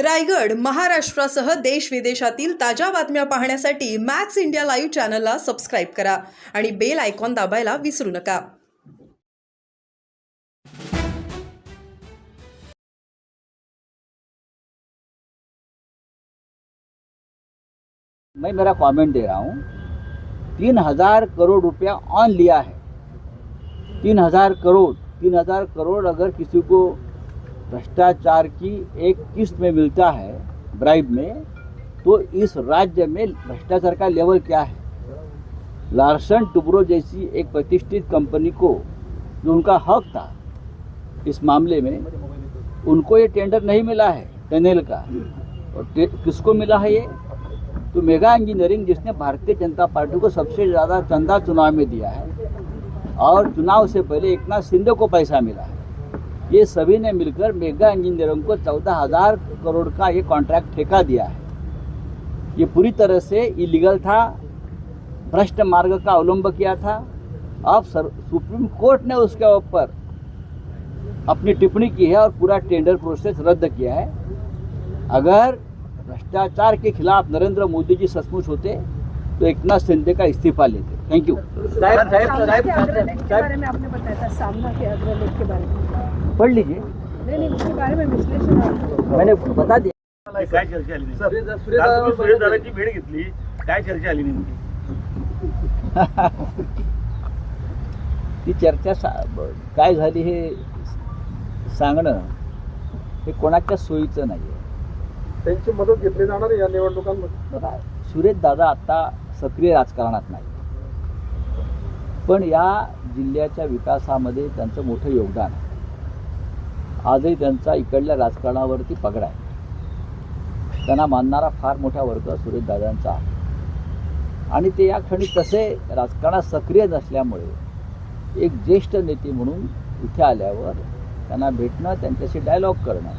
रायगड महाराष्ट्रासह देश विदेशातील ताज्या बातम्या पाहण्यासाठी मॅक्स इंडिया लाईव्ह चॅनलला सबस्क्राईब करा आणि बेल आयकॉन दाबायला विसरू नका. मैं मेरा कमेंट दे रहा हूँ। तीन हजार करोड़ रुपया ऑन लिया है। तीन हजार करोड़ तीन हजार करोड़ अगर किसी को भ्रष्टाचार की एक किस्त में मिलता है ब्राइब में तो इस राज्य में भ्रष्टाचार का लेवल क्या है? लार्सन टुब्रो जैसी एक प्रतिष्ठित कंपनी को जो उनका हक था, इस मामले में उनको ये टेंडर नहीं मिला है, टनल का। और किसको मिला है ये? तो मेगा इंजीनियरिंग जिसने भारतीय जनता पार्टी को सबसे ज़्यादा चंदा चुनाव में दिया है, और चुनाव से पहले एक नाथ शिंदे को पैसा मिला है। ये सभी ने मिलकर मेगा इंजीनियरों को चौदह हज़ार करोड़ का ये कॉन्ट्रैक्ट ठेका दिया है। ये पूरी तरह से इलीगल था, भ्रष्ट मार्ग का अवलंब किया था। अब सर, सुप्रीम कोर्ट ने उसके ऊपर अपनी टिप्पणी की है और पूरा टेंडर प्रोसेस रद्द किया है। अगर भ्रष्टाचार के खिलाफ नरेंद्र मोदी जी सचमुच होते तो एक नाथ शिंदे का इस्तीफा लेते थैंक यू साहब साहब सामना साहब के अग्रलेख के साहब बारे में आपने बताया था सामना के अग्रलेख के बारे में। पढ़ लीजिए। मैंने बता दिया। काय चर्चा आली दादाची भेट घेतली. काय चर्चा आली नेमकी? ती चर्चा काय झाली हे सांगणं हे कोणाच्या सोयीचं नाही आहे त्यांची मदत घेतली जाणार या निवडणुकांमध्ये. सुरेश दादा आता सक्रिय राजकारणात नाही पण या जिल्ह्याच्या विकासामध्ये त्यांचं मोठं योगदान आहे. आजही त्यांचा इकडल्या राजकारणावरती पगडा आहे. त्यांना मानणारा फार मोठा वर्ग सुरेश दादांचा आहे. आणि ते या क्षणी तसे राजकारणात सक्रिय नसल्यामुळे एक ज्येष्ठ नेते म्हणून इथे आल्यावर त्यांना भेटणं त्यांच्याशी डायलॉग करणं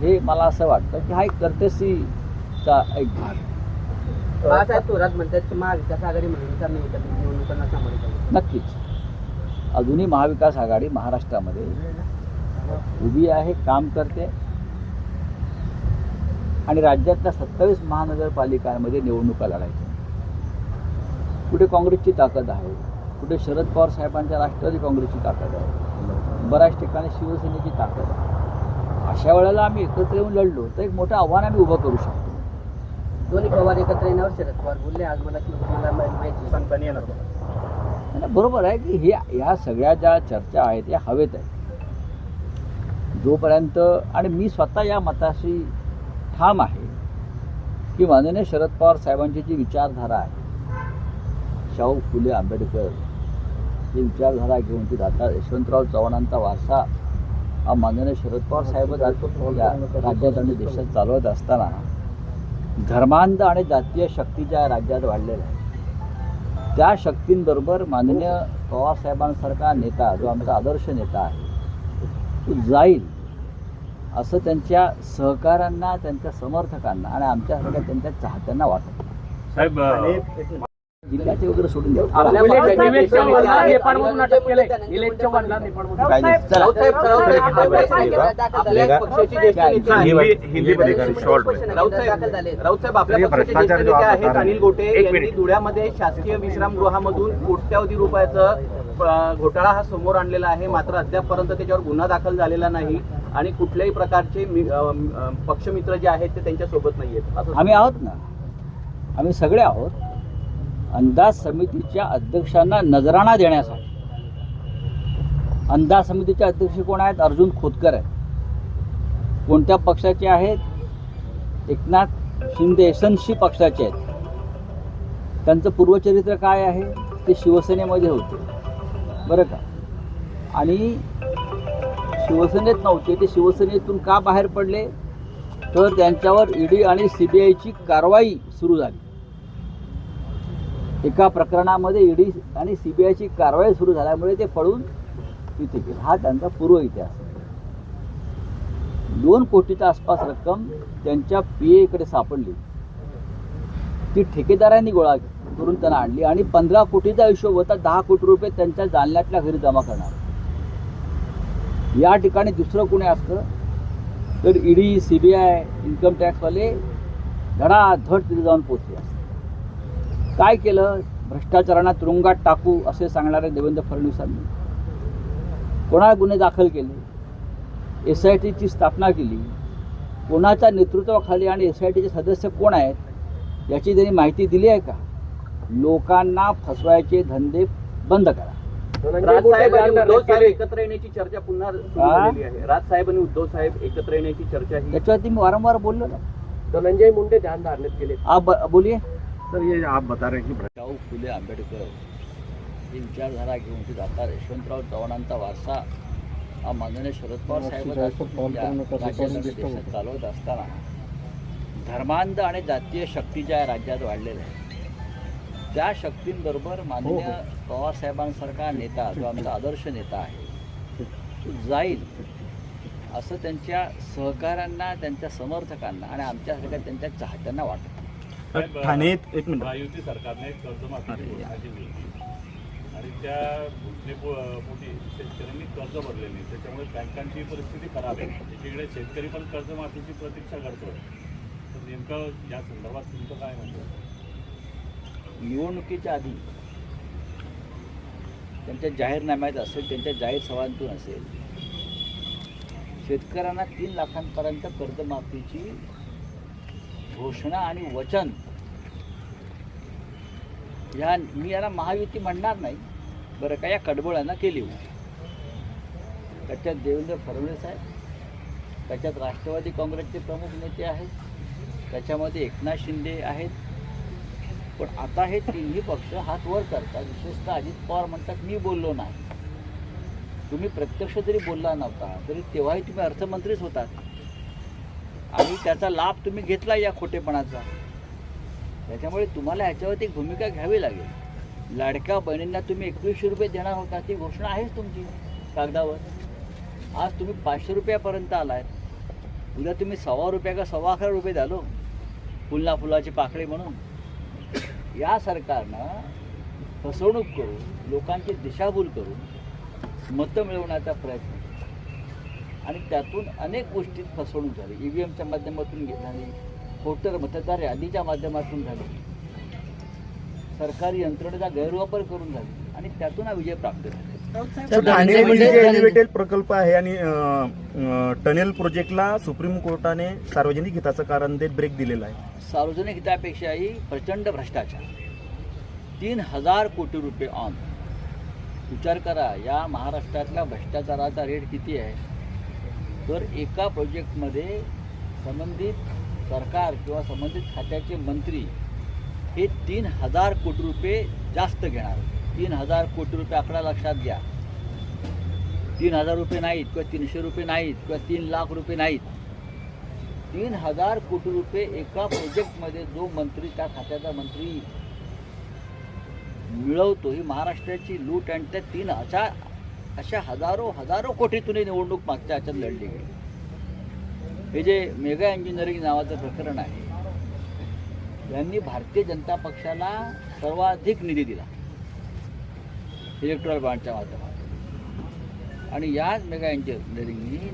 हे मला असं वाटतं की हा एक कर्तसीचा एक भाग आहे. बाळासाहेब थोरात म्हणतात की महाविकास आघाडी म्हणून निवडणुका निवडणुकांना सामोरे नक्कीच. अजूनही महाविकास आघाडी महाराष्ट्रामध्ये उभी आहे काम करते. आणि राज्यातल्या सत्तावीस महानगरपालिकांमध्ये निवडणुका लढायच्या. कुठे काँग्रेसची ताकद आहे? कुठे शरद पवार साहेबांच्या राष्ट्रवादी काँग्रेसची ताकद आहे? बऱ्याच ठिकाणी शिवसेनेची ताकद आहे. अशा वेळेला आम्ही एकत्र येऊन लढलो तर एक मोठं आव्हान आम्ही उभं करू शकतो. दोन्ही पवार एकत्र येण्यावर शरद पवार बोलले आज मला की मला माहिती येणार बरोबर आहे की हे ह्या सगळ्या ज्या चर्चा आहेत या हवेत आहेत जोपर्यंत आणि मी स्वतः या मताशी ठाम आहे की माननीय शरद पवार साहेबांची जी विचारधारा आहे शाहू फुले आंबेडकर ही विचारधारा घेऊन ती आता यशवंतराव चव्हाणांचा वारसा हा माननीय शरद पवार या राज्यात आणि देशात चालवत असताना धर्मांध आणि जातीय शक्ती ज्या राज्यात वाढलेल्या आहेत त्या शक्तींबरोबर माननीय पवारसाहेबांसारखा नेता जो आमचा आदर्श नेता आहे तो जाईल असं त्यांच्या सहकाऱ्यांना त्यांच्या समर्थकांना आणि आमच्यासारख्या त्यांच्या चाहत्यांना वाटतं. साहेब जिल्ह्याचे वगैरे सोडून द्या. आहेत. भ्रष्टाचार जो आहेत? अनिल हैं. गोटे यांनी. धुळ्यामध्ये शासकीय विश्रामगृहामधून कोट्यावधी रुपयाचं घोटाळा हा समोर आणलेला आहे. मात्र अद्यापपर्यंत त्याच्यावर गुन्हा दाखल झालेला नाही आणि कुठल्याही प्रकारचे पक्षमित्र जे आहेत ते त्यांच्यासोबत नाहीयेत. असं आम्ही आहोत ना. आम्ही सगळे आहोत. अंदाज समितीच्या अध्यक्षांना नजराणा देण्यासाठी. अंदाज समितीचे अध्यक्ष कोण आहेत? अर्जुन खोतकर आहेत. कोणत्या पक्षाचे आहेत? एकनाथ शिंदे एसनशी पक्षाचे आहेत. त्यांचं पूर्वचरित्र काय आहे? ते शिवसेनेमध्ये होते. बरं का? आणि शिवसेनेत नव्हते. ते शिवसेनेतून का बाहेर पडले? तर त्यांच्यावर ईडी आणि सी बी आयची कारवाई सुरू झाली. एका प्रकरणामध्ये ईडी आणि सी बी आयची कारवाई सुरू झाल्यामुळे ते पळून तिथे गेले. हा त्यांचा पूर्व इतिहास. दोन कोटीच्या आसपास रक्कम त्यांच्या पी एकडे सापडली. ती ठेकेदारांनी गोळा करून त्यांना आणली आणि पंधरा कोटीचा हिशोब होता दहा कोटी रुपये त्यांच्या जालन्यातल्या घरी जमा करणार. या ठिकाणी दुसरं कोणी असतं? तर ED C B I income टॅक्सवाले धडाधड तिथे जाऊन पोचले असतात काय केलं? भ्रष्टाचारांना तुरुंगात टाकू असे सांगणारे देवेंद्र फडणवीसांनी कोणा गुन्हे दाखल केले? एस आय टीची स्थापना केली. कोणाच्या नेतृत्वाखाली आणि एस आय टीचे सदस्य कोण आहेत? याची त्यांनी माहिती दिली आहे का? लोकांना फसवायचे धंदे बंद करा. राज साहेब आणि उद्धव साहेब एकत्र येण्याची चर्चा पुन्हा सुरू? झालेली आहे. राज साहेब आणि उद्धव साहेब एकत्र येण्याची चर्चा ही त्याच्यावरती मी वारंवार बोललो ना. धनंजय मुंडे ध्यान धारणेत ब- बोलिये. सर ये आप बता रहे हैं कि शाहू फुले आंबेडकर ही विचारधारा घेऊन ते जातात यशवंतराव चव्हाणांचा वारसा हा माननीय शरद पवार साहेबांना देशात चालवत असताना धर्मांध आणि जातीय शक्ती ज्या राज्यात वाढलेल्या आहेत त्या शक्तींबरोबर माननीय पवार साहेबांसारखा नेता जो आमचा आदर्श नेता आहे तो जाईल. असं त्यांच्या सहकाऱ्यांना त्यांच्या समर्थकांना आणि आमच्यासारख्या त्यांच्या चाहत्यांना वाटतं. ठाण्यात एक मिनिट. महायुती सरकारने कर्जमाफीची घोषणा केली होती. आणि त्या घोषणेपोटी शेतकऱ्यांनी कर्ज भरले नाही त्याच्यामुळे बँकांची परिस्थिती खराब आहे. एकीकडे शेतकरी पण कर्जमाफीची प्रतीक्षा करतोय. तर नेमकं या संदर्भात तुमचं काय म्हणतं निवडणुकीच्या आधी त्यांच्या जाहीरनाम्यात असेल त्यांच्या जाहीर सभांतून असेल शेतकऱ्यांना तीन लाखांपर्यंत कर्जमाफीची घोषणा आणि वचन. ह्या मी याला महायुती म्हणणार नाही बरं का या कडबळांना केली होती. त्याच्यात देवेंद्र फडणवीस आहे त्याच्यात राष्ट्रवादी काँग्रेसचे प्रमुख नेते आहेत त्याच्यामध्ये एकनाथ शिंदे आहेत. पण आता हे तिन्ही पक्ष हात वर करतात विशेषतः अजित पवार म्हणतात मी बोललो नाही. तुम्ही प्रत्यक्ष जरी बोलला नव्हता तरी तेव्हाही तुम्ही अर्थमंत्रीच होतात. आणि त्याचा लाभ तुम्ही घेतला या खोटेपणाचा. त्याच्यामुळे तुम्हाला ह्याच्यावरती भूमिका घ्यावी लागेल. लाडक्या बहिणींना तुम्ही एकवीसशे रुपये देणार होता ती घोषणा आहेच तुमची कागदावर. आज तुम्ही पाचशे रुपयापर्यंत आलाय. उद्या तुम्ही सव्वा रुपया का सव्वा अकरा रुपये झालो फुलना फुलाची पाकळी म्हणून. या सरकारनं फसवणूक करून लोकांची दिशाभूल करून मतं मिळवण्याचा प्रयत्न आणि त्यातून अनेक गोष्टीत फसवणूक झाली. ई व्ही एमच्या माध्यमातून झाली खोटर मतदार यादीच्या माध्यमातून झाली. सरकारी यंत्रणेचा गैरवापर करून झाली. आणि त्यातून हा विजय प्राप्त झाला. प्रकल्प आहे आणि टनेल प्रोजेक्टला सुप्रीम कोर्टाने सार्वजनिक हिताचं कारण देत ब्रेक दिलेला आहे. सार्वजनिक हितापेक्षाही प्रचंड भ्रष्टाचार. तीन हजार कोटी रुपये ऑन. विचार करा या महाराष्ट्रातल्या भ्रष्टाचाराचा रेट किती आहे? तर एका प्रोजेक्टमध्ये संबंधित सरकार किंवा संबंधित खात्याचे मंत्री हे तीन हजार कोटी रुपये जास्त घेणार तीन हजार कोटी रुपये आकडा लक्षात घ्या. तीन हजार रुपये नाहीत किंवा तीनशे रुपये नाहीत किंवा तीन लाख रुपये नाहीत. तीन हजार कोटी रुपये एका प्रोजेक्टमध्ये जो मंत्री त्या खात्याचा मंत्री मिळवतो ही महाराष्ट्राची लूट आणि त्या तीन अशा अशा हजारो हजारो कोटीतून ही निवडणूक मागच्या ह्याच्यात लढली गेली. हे जे मेगा इंजिनिअरिंग नावाचं प्रकरण आहे यांनी भारतीय जनता पक्षाला सर्वाधिक निधी दिला इलेक्ट्रॉल बॉन्डच्या माध्यमातून. आणि याच मेगा इंजिनिअरिंगनी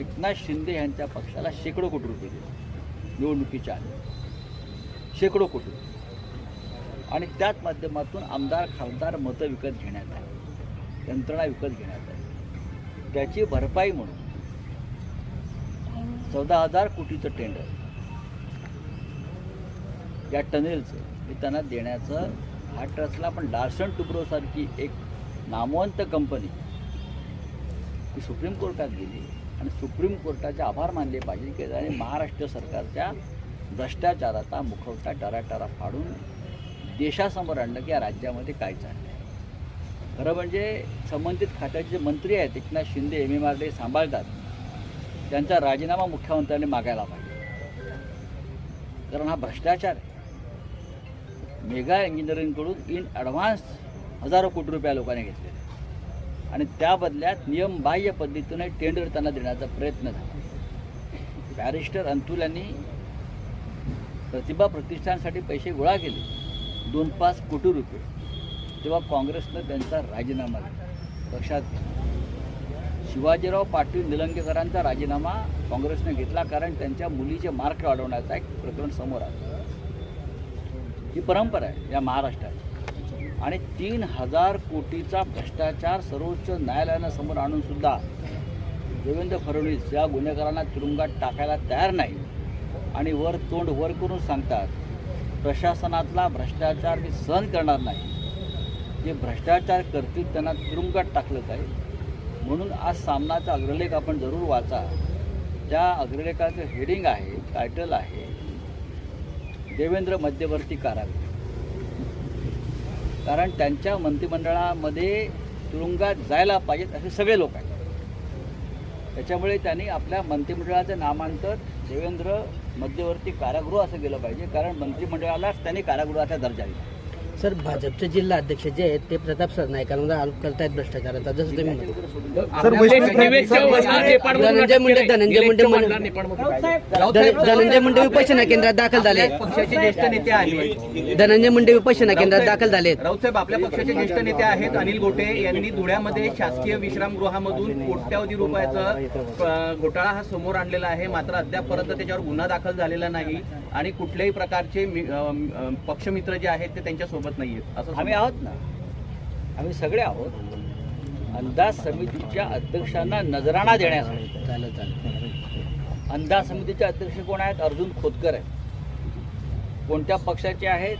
एकनाथ शिंदे यांच्या पक्षाला शेकडो कोटी रुपये दिले निवडणुकीच्या आधी. शेकडो कोटी. आणि त्याच माध्यमातून आमदार खासदार मतं विकत घेण्यात आली. यंत्रणा विकत घेण्यात आली. त्याची भरपाई म्हणून चौदा हजार कोटीचं टेंडर या टनेलचं हे त्यांना देण्याचं हा ट्रस्टला पण लार्सन टुब्रोसारखी एक नामवंत कंपनी ती सुप्रीम कोर्टात गेली आणि सुप्रीम कोर्टाचे आभार मानले पाहिजे की आणि महाराष्ट्र सरकारच्या भ्रष्टाचाराचा मुखवटा टराटरा फाडून देशासमोर आणलं की या राज्यामध्ये काय चाललं. आहे खरं म्हणजे संबंधित खात्याचे जे मंत्री आहेत Eknath Shinde M. M R D सांभाळतात. त्यांचा राजीनामा मुख्यमंत्र्यांनी मागायला पाहिजे. कारण हा भ्रष्टाचार आहे. मेगा इंजिनिअरिंगकडून इन ॲडव्हान्स हजारो कोटी रुपया लोकांनी घेतलेले आणि त्या बदल्यात नियमबाह्य पद्धतीने टेंडर त्यांना देण्याचा प्रयत्न झाला. बॅरिस्टर अंतुल यांनी प्रतिभा प्रतिष्ठानसाठी पैसे गोळा केले. दोन पाच कोटी रुपये. तेव्हा काँग्रेसनं त्यांचा राजीनामा दिला. लक्षात शिवाजीराव पाटील निलंगेकरांचा राजीनामा काँग्रेसने घेतला कारण त्यांच्या मुलीचे मार्क वाढवण्याचा एक प्रकरण समोर आलं. ही परंपरा आहे या महाराष्ट्रात आणि तीन हजार कोटीचा भ्रष्टाचार सर्वोच्च न्यायालयानं समोर आणूनसुद्धा देवेंद्र फडणवीस या गुन्हेगारांना तुरुंगात टाकायला तयार नाही. आणि वर तोंड वर करून सांगतात प्रशासनातला भ्रष्टाचार मी सहन करणार नाही. जे भ्रष्टाचार करतील त्यांना तुरुंगात टाकलं जाईल. म्हणून आज सामनाचा अग्रलेख आपण जरूर वाचा. त्या अग्रलेखाचं हेडिंग आहे टायटल आहे देवेंद्र मध्यवर्ती कारागृह. कारण त्यांच्या मंत्रिमंडळामध्ये तुरुंगात जायला पाहिजेत असे सगळे लोक आहेत. त्याच्यामुळे त्यांनी आपल्या मंत्रिमंडळाचं नामांतर देवेंद्र मध्यवर्ती कारागृह असं केलं पाहिजे. कारण मंत्रिमंडळालाच त्यांनी कारागृहाचा दर्जा दिला. सर भाजपचे जिल्हा अध्यक्ष जे आहेत ते प्रताप सरनाईकांवर आरोप करतायत भ्रष्टाचाराचा जसं तुम्ही. धनंजय मुंडे धनंजय मुंडे धनंजय मुंडे विपश्यना केंद्रात दाखल झाले पक्षाचे ज्येष्ठ नेते आहेत. धनंजय मुंडे विपश्यना केंद्रात दाखल झालेत. राऊत साहेब आपल्या पक्षाचे ज्येष्ठ नेते आहेत. अनिल गोटे यांनी धुळ्यामध्ये शासकीय विश्रामगृहामधून कोट्यावधी रुपयाचा घोटाळा हा समोर आणलेला आहे. मात्र अद्यापपर्यंत त्याच्यावर गुन्हा दाखल झालेला नाही. आणि कुठल्याही प्रकारचे पक्षमित्र जे आहेत ते त्यांच्या सोबत नाहीयेत असं आम्ही आहोत ना. आम्ही सगळे आहोत. अंदाज समितीच्या अध्यक्षांना नजराणा देण्यासाठी. चालेल चालेल. अंदाज समितीचे अध्यक्ष कोण आहेत? अर्जुन खोतकर आहेत. कोणत्या पक्षाचे आहेत?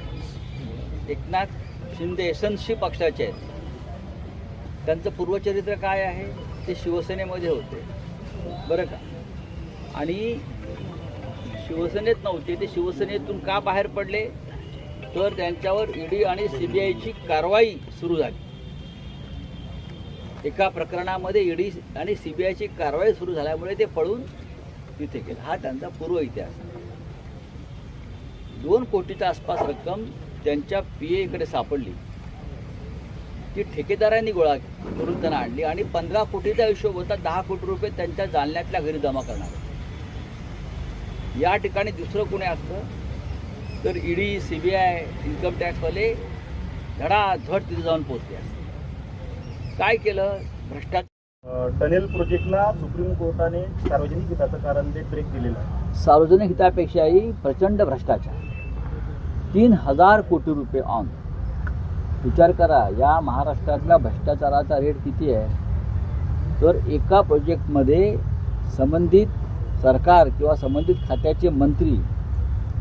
एकनाथ शिंदे एसनशी पक्षाचे आहेत. त्यांचं पूर्वचरित्र काय आहे? ते शिवसेनेमध्ये होते. बरं का? आणि शिवसेनेत नव्हते ते शिवसेनेतून का बाहेर पडले? तर त्यांच्यावर ईडी आणि सीबीआयची कारवाई सुरू झाली. एका प्रकरणामध्ये ईडी आणि सीबीआयची कारवाई सुरू झाल्यामुळे ते पळून तिथे गेले. हा त्यांचा पूर्व इतिहास दोन कोटीच्या आसपास रक्कम त्यांच्या पी एकडे सापडली. ती ठेकेदारांनी गोळा करून त्यांना आणली आणि पंधरा कोटीचा हिशोब होता दहा कोटी रुपये त्यांच्या जालन्यातल्या घरी जमा करणार या ठिकाणी दुसरं कोणी असतं? तर ED C B I income टॅक्सवाले धडाधड तिथे जाऊन पोचले असते. काय केलं? भ्रष्टाचार. टनेल प्रोजेक्टला सुप्रीम कोर्टाने सार्वजनिक हिताचं कारण देत ब्रेक दिलेला आहे. सार्वजनिक हितापेक्षाही प्रचंड भ्रष्टाचार. तीन हजार कोटी रुपये ऑन विचार करा या महाराष्ट्रातल्या भ्रष्टाचाराचा रेट किती आहे? तर एका प्रोजेक्टमध्ये संबंधित सरकार किंवा संबंधित खात्याचे मंत्री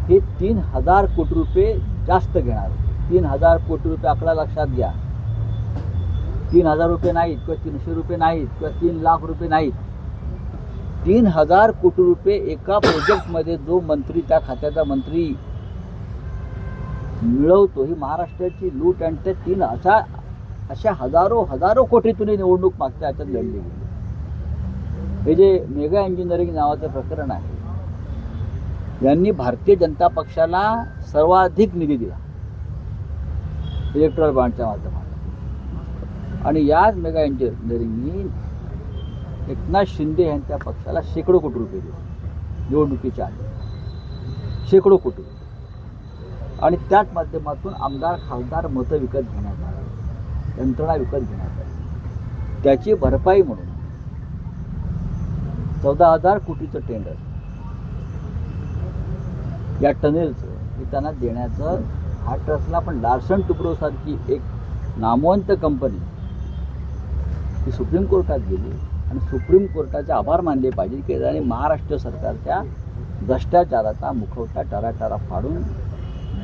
हे तीन हजार कोटी रुपये जास्त घेणार. तीन हजार कोटी रुपये आकडा लक्षात घ्या. तीन हजार रुपये नाहीत किंवा तीनशे रुपये नाहीत किंवा तीन लाख रुपये नाहीत. तीन हजार कोटी रुपये एका प्रोजेक्टमध्ये जो मंत्री त्या खात्याचा मंत्री मिळवतो ही महाराष्ट्राची लूट आणि ते तीन अशा अशा हजारो हजारो कोटीतून निवडणूक मागच्या ह्याच्यात लढली गेली. हे जे मेगा इंजिनिअरिंग नावाचं प्रकरण आहे यांनी भारतीय जनता पक्षाला सर्वाधिक निधी दिला. इलेक्ट्रॉल बॉन्डच्या माध्यमातून. आणि याच मेगा इंजिनिअरिंगनी एकनाथ शिंदे यांच्या पक्षाला शेकडो कोटी रुपये दिले. निवडणुकीच्या आधी. शेकडो कोटी. आणि त्याच माध्यमातून आमदार खासदार मतं विकत घेण्यात आली. यंत्रणा विकत घेण्यात आली. त्याची भरपाई म्हणून चौदा हजार कोटीचं टेंडर या टनेलचं हे त्यांना देण्याचं हा ट्रस्टला पण लार्सन टुब्रोसारखी एक नामवंत कंपनी ही सुप्रीम कोर्टात गेली आणि सुप्रीम कोर्टाचे आभार मानले पाहिजे. की त्याने महाराष्ट्र सरकारच्या भ्रष्टाचाराचा मुखवटा टराटरा फाडून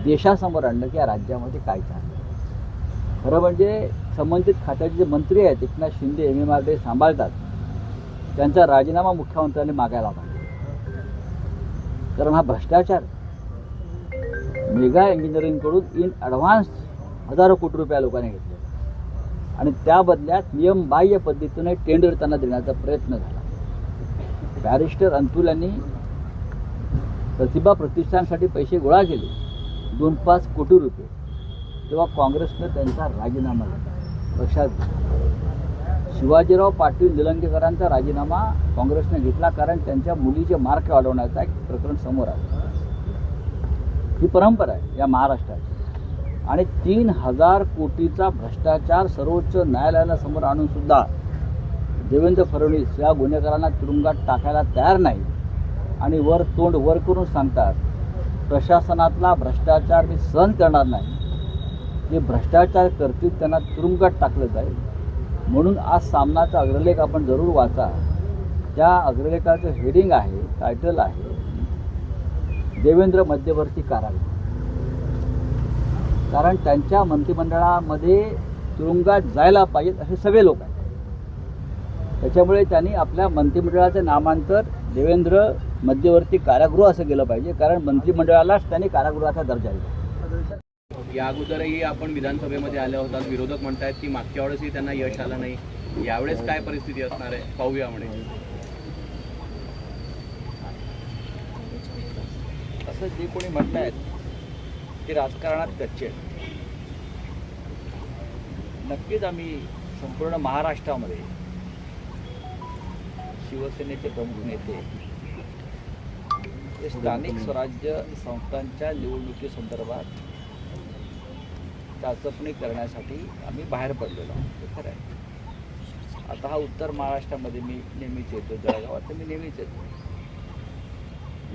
देशासमोर आणलं की या राज्यामध्ये काय चाललं? खरं म्हणजे संबंधित खात्याचे जे मंत्री आहेत Eknath Shinde M. M R D सांभाळतात. त्यांचा राजीनामा मुख्यमंत्र्यांनी मागायला पाहिजे कारण हा भ्रष्टाचार मेगा इंजिनिअरिंगकडून इन ॲडव्हान्स हजारो कोटी रुपया लोकांनी घेतले. आणि त्या बदल्यात नियमबाह्य पद्धतीने टेंडर त्यांना देण्याचा प्रयत्न झाला. बॅरिस्टर अंतुल यांनी प्रतिभा प्रतिष्ठानसाठी पैसे गोळा केले. दोन पाच कोटी रुपये. तेव्हा काँग्रेसनं त्यांचा राजीनामा दिला. लक्षात शिवाजीराव पाटील निलंगेकरांचा राजीनामा काँग्रेसने घेतला कारण त्यांच्या मुलीचे मार्क वाढवण्याचा एक प्रकरण समोर आलं. ही परंपरा आहे या महाराष्ट्राची. आणि तीन हजार कोटीचा भ्रष्टाचार सर्वोच्च न्यायालयाला समोर देवेंद्र फडणवीस या गुन्हेगारांना तुरुंगात टाकायला तयार नाही. आणि वर तोंड वर करून सांगतात प्रशासनातला भ्रष्टाचार मी सहन करणार नाही. जे भ्रष्टाचार करतील त्यांना तुरुंगात टाकलं जाईल. म्हणून आज सामनाचा अग्रलेख आपण जरूर वाचा. त्या अग्रलेखाचं हेडिंग आहे टायटल आहे देवेंद्र मध्यवर्ती कारागृह कारण त्यांच्या मंत्रिमंडळामध्ये तुरुंगात जायला पाहिजेत असे सगळे लोक आहेत. त्याच्यामुळे त्यांनी आपल्या मंत्रिमंडळाचं नामांतर देवेंद्र मध्यवर्ती कारागृह असं केलं पाहिजे. कारण मंत्रिमंडळालाच त्यांनी कारागृहाचा दर्जा दिला. या अगोदरही आपण विधानसभेमध्ये आल्या होतात. विरोधक म्हणतायत की मागच्या वेळेसही त्यांना यश आलं नाही. यावेळेस काय परिस्थिती असणार आहे? पाहूया म्हणे. असं जे कोणी म्हणतायत ते राजकारणात कच्चे नक्कीच आम्ही संपूर्ण महाराष्ट्रामध्ये शिवसेनेचे प्रमुख नेते ते स्थानिक स्वराज्य संस्थांच्या निवडणुकीसंदर्भात चाचपणी करण्यासाठी आम्ही बाहेर पडलेलो आहोत. खरं आहे. आता हा उत्तर महाराष्ट्रामध्ये मी नेहमीच येतो जळगावात तर मी नेहमीच येतो.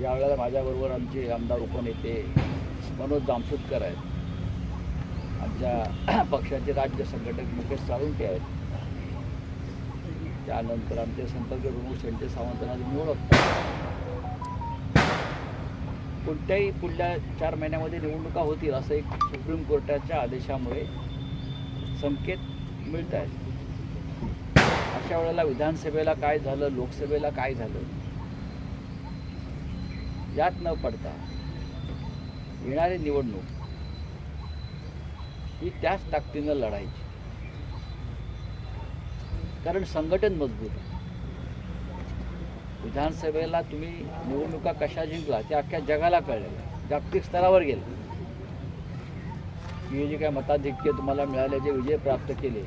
यावेळेला माझ्याबरोबर आमचे आमदार उपनेते मनोज जामसुदकर आहेत. आमच्या पक्षाचे राज्य संघटक मुकेश साळुंके आहेत. त्यानंतर आमचे संपर्क प्रमुख संजय सावंतांना तुम्ही कोणत्याही पुढल्या चार महिन्यामध्ये निवडणुका होतील असं एक सुप्रीम कोर्टाच्या आदेशामुळे संकेत मिळत आहेत अशा वेळेला विधानसभेला काय झालं लोकसभेला काय झालं? यात न पडता येणारी निवडणूक ही त्याच ताकदीनं लढायची. कारण संघटन मजबूत आहे. विधानसभेला तुम्ही निवडणुका कशा जिंकला ते अख्ख्या जगाला कळलं जागतिक स्तरावर गेलं. तुम्ही जे काय मताधिक्य तुम्हाला मिळाल्याचे विजय प्राप्त केले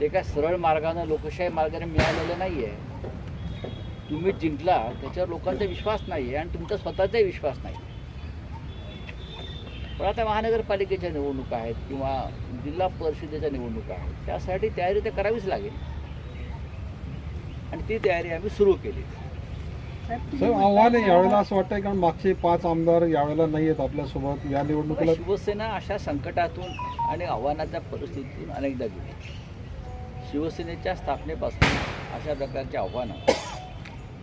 ते काय सरळ मार्गानं लोकशाही मार्गाने मिळालेलं नाही आहे तुम्ही जिंकला त्याच्यावर लोकांचा विश्वास नाही आहे आणि तुमचा स्वतःचाही विश्वास नाही. पण आता महानगरपालिकेच्या निवडणुका आहेत किंवा जिल्हा परिषदेच्या निवडणुका आहेत त्यासाठी तयारी तर करावीच लागेल. आणि ती तयारी आम्ही सुरू केली. सर आव्हान यावेळेला असं वाटतंय कारण मागचे पाच आमदार यावेळेला नाही आहेत आपल्यासोबत. या निवडणुकीला शिवसेना अशा संकटातून आणि आव्हानाच्या परिस्थितीतून अनेकदा गेली. शिवसेनेच्या स्थापनेपासून अशा प्रकारची आव्हानं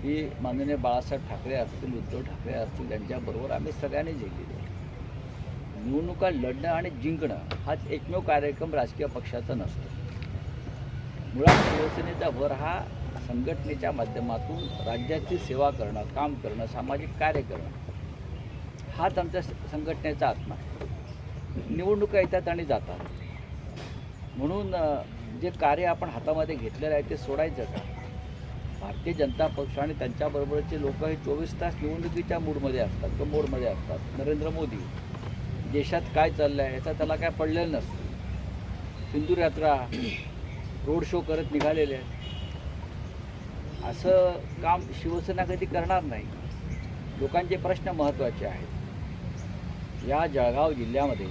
ही माननीय बाळासाहेब ठाकरे असतील उद्धव ठाकरे असतील त्यांच्याबरोबर आम्ही सगळ्यांनी जिंकले आहे. निवडणुका लढणं आणि जिंकणं हाच एकमेव कार्यक्रम राजकीय पक्षाचा नसतो. मुळात शिवसेनेचा भर हा संघटनेच्या माध्यमातून राज्याची सेवा करणं काम करणं सामाजिक कार्य करणं हाच आमच्या संघटनेचा आत्मा आहे. निवडणुका येतात आणि जातात. म्हणून जे कार्य आपण हातामध्ये घेतलेलं आहे ते सोडायचं का? भारतीय जनता पक्ष आणि त्यांच्याबरोबरचे लोक हे चोवीस तास निवडणुकीच्या मूडमध्ये असतात किंवा मोडमध्ये असतात. नरेंद्र मोदी देशात काय चाललं आहे याचा त्याला काय पडलेलं नसतं. सिंदूर यात्रा रोड शो करत निघालेले आहेत. असं काम शिवसेना कधी करणार नाही. लोकांचे प्रश्न महत्त्वाचे आहेत. या जळगाव जिल्ह्यामध्ये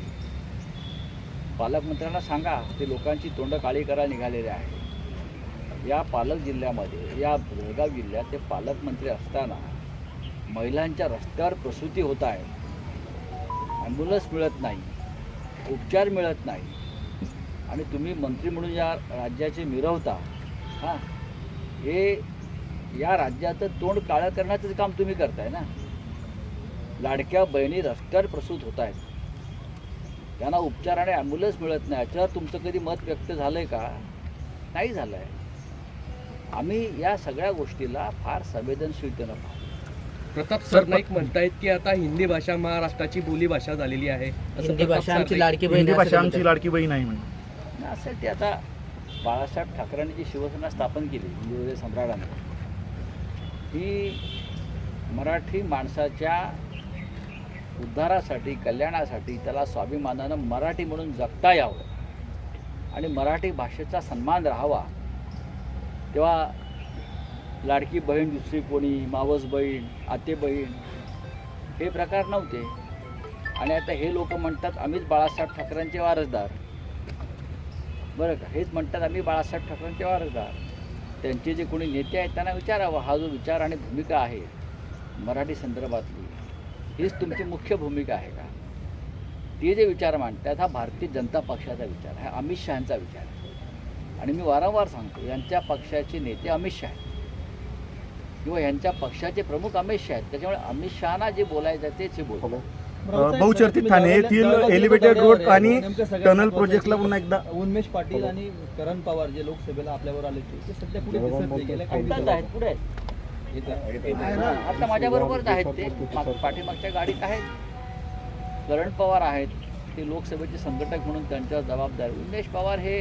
पालकमंत्र्यांना सांगा ते लोकांची तोंड काळी करायला निघालेले आहे या पालक जिल्ह्यामध्ये या बेळगाव जिल्ह्यात ते पालकमंत्री असताना महिलांच्या रस्त्यावर प्रसूती होत आहे. ॲम्ब्युलन्स मिळत नाही उपचार मिळत नाही आणि तुम्ही मंत्री म्हणून या राज्याचे मिरवता हां? हे या राज्याचं तोंड काळं करण्याचं काम तुम्ही करताय ना? लाडक्या बहिणी रस्त्यावर प्रसूत होत आहेत. त्यांना उपचार आणि ॲम्ब्युलन्स मिळत नाही याच्यावर तुमचं कधी मत व्यक्त झालं आहे का? नाही झालं आहे आम्ही या सगळ्या गोष्टीला फार संवेदनशीलतेनं पाहतो. प्रताप सरनाईक म्हणतायत की आता हिंदी भाषा महाराष्ट्राची बोली भाषा झालेली आहे. असं हिंदी प्रताप भाषा आमची सरनाईक- लाडकी बहीण हिंदी भाषा असं आमची म्हणतात. लाडकी बहीण आहे म्हणजे असेल ते आता बाळासाहेब ठाकरेंनी जी शिवसेना स्थापन केली हिंदू सम्राटाने. ही मराठी माणसाच्या उद्धारासाठी कल्याणासाठी त्याला स्वाभिमानानं मराठी म्हणून जगता यावं आणि मराठी भाषेचा सन्मान राहावा. तेव्हा लाडकी बहीण दुसरी कोणी मावस बहीण आते बहीण हे प्रकार नव्हते. आणि आता हे लोक म्हणतात आम्हीच बाळासाहेब ठाकरेंचे वारसदार. बरं का? हेच म्हणतात आम्ही बाळासाहेब ठाकरेंचे वारसदार. त्यांचे जे कोणी नेते आहेत त्यांना विचारावं. हा जो विचार आणि भूमिका आहे मराठी संदर्भातली हीच तुमची मुख्य भूमिका आहे का? ते जे विचार मांडतात हा भारतीय जनता पक्षाचा विचार आहे अमित शहांचा विचार आहे. आणि मी वारंवार सांगतो यांच्या पक्षाचे नेते अमित शहा आहेत. किंवा यांच्या पक्षाचे प्रमुख अमित शहा आहेत. त्याच्यामुळे अमित शहाना जे बोलायचं तेच हे बोलतो. बहुचर्चित ठाणे येथील एलिव्हेटेड रोड आणि टनल प्रोजेक्टला पुन्हा एकदा. उन्मेष पाटील आणि करण पवार जे लोकसभेला आपल्यावर आले ते सध्या कुठे दिसत आहेत पुढे आहेत. हां, आता माझ्याबरोबरच आहेत ते. माग- पाठीमागच्या गाडीत आहेत. करण पवार आहेत. ते लोकसभेचे संघटक म्हणून त्यांच्यावर जबाबदारी उमेश पवार हे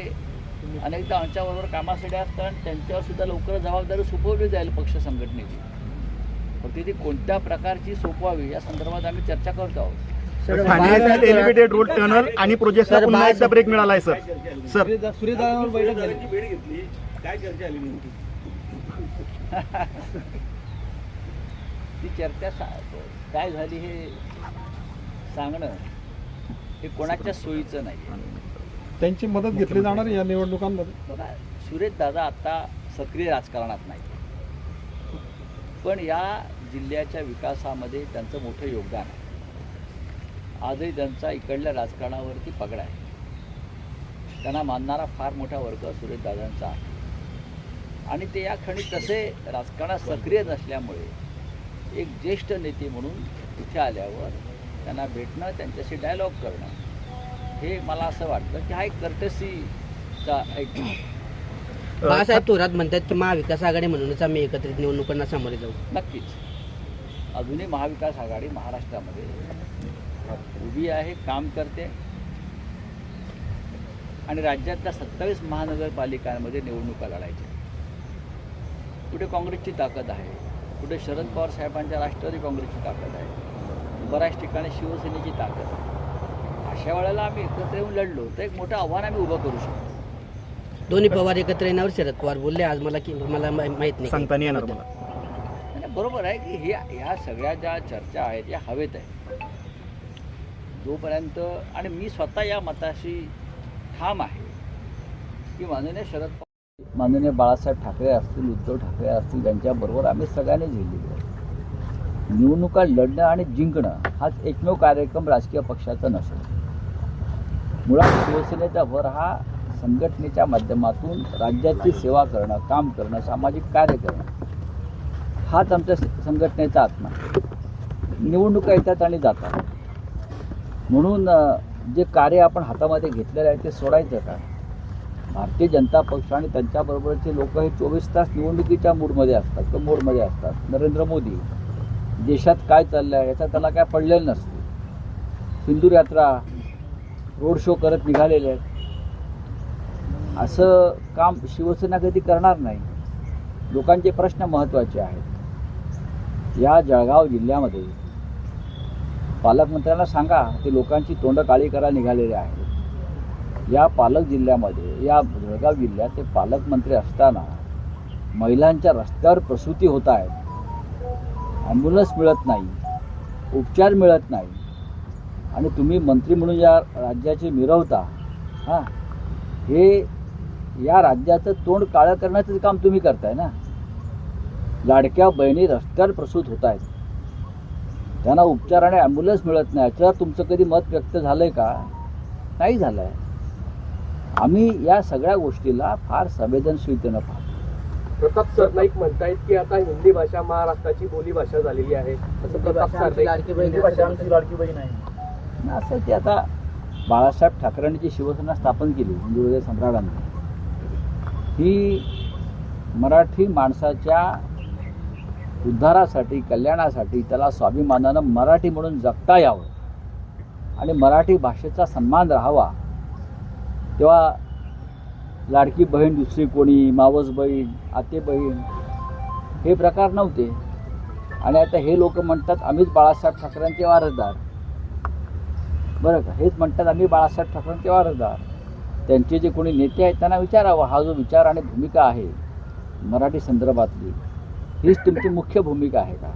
अनेकदा आमच्याबरोबर कामासाठी असतात आणि त्यांच्यावर सुद्धा लवकर जबाबदारी सोपवली जाईल पक्ष संघटनेची. फक्त ती कोणत्या प्रकारची सोपवावी या संदर्भात आम्ही चर्चा करत आहोत. एलिव्हेटेड रोड टनल आणि प्रोजेक्टला पुन्हा एकदा ब्रेक मिळाला आहे सर. सर. सूर्यदावर बैठक झाली. ती चर्चा सा काय झाली हे सांगणं हे कोणाच्या सोयीचं नाही त्यांची मदत घेतली जाणार आहे या निवडणुकांमध्ये. बघा सुरेश दादा आता सक्रिय राजकारणात नाही पण या जिल्ह्याच्या विकासामध्ये त्यांचं मोठं योगदान आहे. आजही त्यांचा इकडल्या राजकारणावरती पगडा आहे. त्यांना मानणारा फार मोठा वर्ग सुरेश दादांचा आहे. आणि ते या क्षणी तसे राजकारणात सक्रिय नसल्यामुळे एक ज्येष्ठ नेते म्हणून इथे आल्यावर त्यांना भेटणं त्यांच्याशी डायलॉग करणं हे मला असं वाटतं की हा एक कर्टसीचा एक बाळासाहेब थोरात म्हणतात की महाविकास आघाडी म्हणूनच आम्ही एकत्रित निवडणुकांना सामोरे जाऊ. नक्कीच. अजूनही महाविकास आघाडी महाराष्ट्रामध्ये उभी आहे काम करते. आणि राज्यातल्या सत्तावीस महानगरपालिकांमध्ये निवडणुका लढायच्या. कुठे काँग्रेसची ताकद आहे कुठे शरद पवार साहेबांच्या राष्ट्रवादी काँग्रेसची ताकद आहे बऱ्याच ठिकाणी शिवसेनेची ताकद आहे. अशा वेळेला आम्ही एकत्र येऊन लढलो. तर एक मोठं आव्हान आम्ही उभं करू शकतो. दोन्ही पवार एकत्र येण्यावर शरद पवार बोलले आज मला की मला मा- माहीत नाही. सांगता नाही येणार मला. आणि बरोबर आहे की ह्या ह्या सगळ्या ज्या चर्चा आहेत या हवेत आहेत जोपर्यंत आणि मी स्वतः या मताशी ठाम आहे की माननीय शरद पवार माननीय बाळासाहेब ठाकरे असतील उद्धव ठाकरे असतील त्यांच्याबरोबर आम्ही सगळ्यांनी झेललेलो आहे. निवडणुका लढणं आणि जिंकणं हाच एकमेव कार्यक्रम राजकीय पक्षाचा नसतो मुळात शिवसेनेचा भर हा संघटनेच्या माध्यमातून राज्याची सेवा करणं काम करणं सामाजिक कार्य करणं. हाच आमच्या संघटनेचा आत्मा निवडणुका येतात आणि जातात. म्हणून जे कार्य आपण हातामध्ये घेतलेलं आहे ते सोडायचं का? भारतीय जनता पक्ष आणि त्यांच्याबरोबरचे लोक हे चोवीस तास निवडणुकीच्या मूडमध्ये असतात किंवा मोडमध्ये असतात. नरेंद्र मोदी देशात काय चाललं आहे याचा त्याला काय पडलेलं नसतं. सिंदूर यात्रा रोड शो करत निघालेले आहेत. असं काम शिवसेना कधी करणार नाही. लोकांचे प्रश्न महत्त्वाचे आहेत. या जळगाव जिल्ह्यामध्ये पालकमंत्र्यांना सांगा ते लोकांची तोंड काळी करा निघालेले आहेत. या पालक जिल्ह्यामध्ये या जळगाव जिल्ह्यात ते पालकमंत्री असताना महिलांच्या रस्त्यावर प्रसूती होत आहेत. ॲम्ब्युलन्स मिळत नाही. उपचार मिळत नाही. आणि तुम्ही मंत्री म्हणून या राज्याचे मिरवता हां? हे या राज्याचं तोंड काळं करण्याचं काम तुम्ही करताय ना? लाडक्या बहिणी रस्त्यावर प्रसूत होत आहेत त्यांना उपचार आणि ॲम्ब्युलन्स मिळत नाही. याच्यावर तुमचं कधी मत व्यक्त झालं आहे का? नाही झालं आहे आम्ही या सगळ्या गोष्टीला फार संवेदनशीलतेनं पाहतो. प्रताप सरनाईक म्हणतायत की आता हिंदी भाषा महाराष्ट्राची बोली भाषा झालेली आहे. असं प्रताप सरनाईक आणि असं ते आता बाळासाहेब ठाकरेंची शिवसेना स्थापन केली हिंदू सम्राटांनी ही मराठी माणसाच्या उद्धारासाठी कल्याणासाठी त्याला स्वाभिमानानं मराठी म्हणून जगता यावं आणि मराठी भाषेचा सन्मान राहावा. तेव्हा लाडकी बहीण दुसरी कोणी मावस बहीण आते बहीण हे प्रकार नव्हते. आणि आता हे लोक म्हणतात आम्हीच बाळासाहेब ठाकरेंचे वारसदार. बरं का? हेच म्हणतात आम्ही बाळासाहेब ठाकरेंचे वारसदार. त्यांचे जे कोणी नेते आहेत त्यांना विचारावं. हा जो विचार आणि भूमिका आहे मराठी संदर्भातली हीच तुमची मुख्य भूमिका आहे का?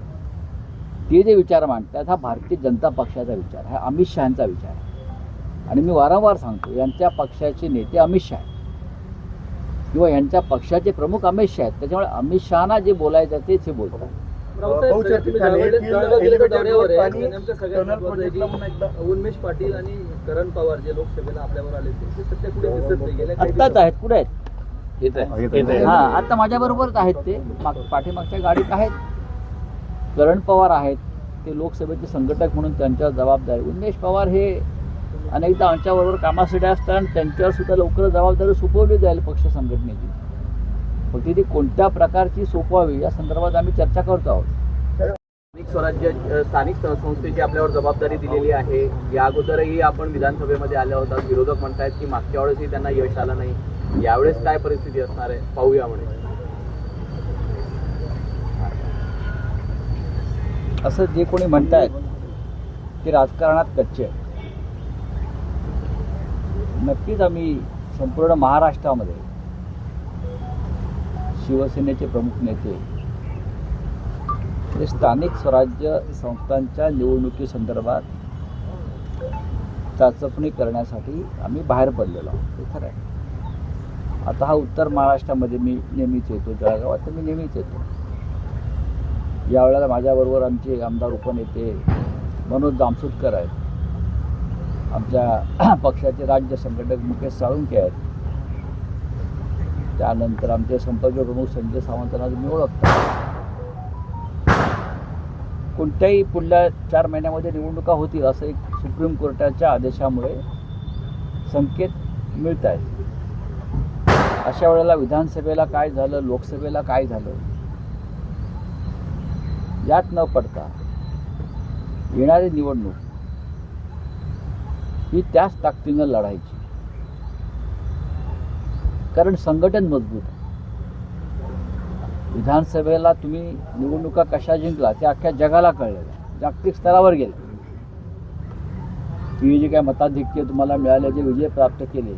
ते जे विचार मांडतात हा भारतीय जनता पक्षाचा विचार हा अमित शहांचा विचार आहे. आणि मी वारंवार सांगतो यांच्या पक्षाचे नेते अमित शहा आहेत. किंवा यांच्या पक्षाचे प्रमुख अमित शहा आहेत. त्याच्यामुळे अमित शहाना जे बोलायचं तेच हे बोलतात. उन्मेष पाटील आणि करण पवार जे लोकसभेला आपल्यावर आले ते सध्या कुठे दिसत नाही आत्ताच आहेत कुठे आहेत? हा आता माझ्या बरोबरच आहेत ते. माग पाठीमागच्या गाडीत आहेत. करण पवार आहेत ते लोकसभेचे संघटक म्हणून त्यांच्यावर जबाबदारी उन्मेष पवार हे अनेकदा आमच्याबरोबर कामासाठी असतात आणि त्यांच्यावर सुद्धा लवकर जबाबदारी सोपवली जाईल पक्ष संघटनेची. फक्त ती कोणत्या प्रकारची सोपवावी या संदर्भात आम्ही चर्चा करतो आहोत. स्थानिक स्वराज्य स्थानिक संस्थेची आपल्यावर जबाबदारी दिलेली आहे या अगोदरही आपण विधानसभेमध्ये आल्या होता विरोधक म्हणतायत की मागच्या वेळेसही त्यांना यश आलं नाही. यावेळेस काय परिस्थिती असणार आहे? पाहूया म्हणे. असं जे कोणी म्हणतायत ते राजकारणात कच्चे नक्कीच आम्ही संपूर्ण महाराष्ट्रामध्ये शिवसेनेचे प्रमुख नेते. हे स्थानिक स्वराज्य संस्थांच्या निवडणुकीसंदर्भात चाचपणी करण्यासाठी आम्ही बाहेर पडलेलो आहोत. खरं आहे. आता हा उत्तर महाराष्ट्रामध्ये मी नेहमीच येतो जळगावात तर मी नेहमीच येतो. यावेळेला माझ्याबरोबर आमचे आमदार उपनेते मनोज जामसुटकर आहेत. आमच्या पक्षाचे राज्य संघटक मुकेश साळुंके आहेत. त्यानंतर आमचे संपर्क प्रमुख संजय सावंतांना तुम्ही ओळखता. कोणत्याही पुढल्या चार महिन्यामध्ये निवडणुका होतील असं एक सुप्रीम कोर्टाच्या आदेशामुळे संकेत मिळत आहेत अशा वेळेला विधानसभेला काय झालं लोकसभेला काय झालं यात न पडता येणारी निवडणूक ही त्याच ताकदीनं लढायची. कारण संघटन मजबूत आहे. विधानसभेला तुम्ही निवडणुका कशा जिंकला ते अख्ख्या जगाला कळलेलं जागतिक स्तरावर गेलं. तुम्ही जे काय मताधिक्य तुम्हाला मिळाले जे विजय प्राप्त केले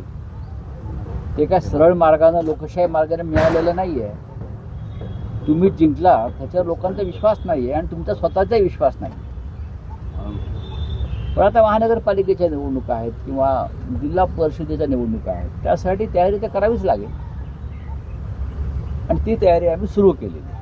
ते काय सरळ मार्गानं लोकशाही मार्गाने मिळालेलं नाही आहे तुम्ही जिंकला त्याच्यावर लोकांचा विश्वास नाही आहे आणि तुमचा स्वतःचाही विश्वास नाही पण आता महानगरपालिकेच्या निवडणुका आहेत किंवा जिल्हा परिषदेच्या निवडणुका आहेत त्यासाठी तयारी तर करावीच लागेल. आणि ती तयारी आम्ही सुरू केलेली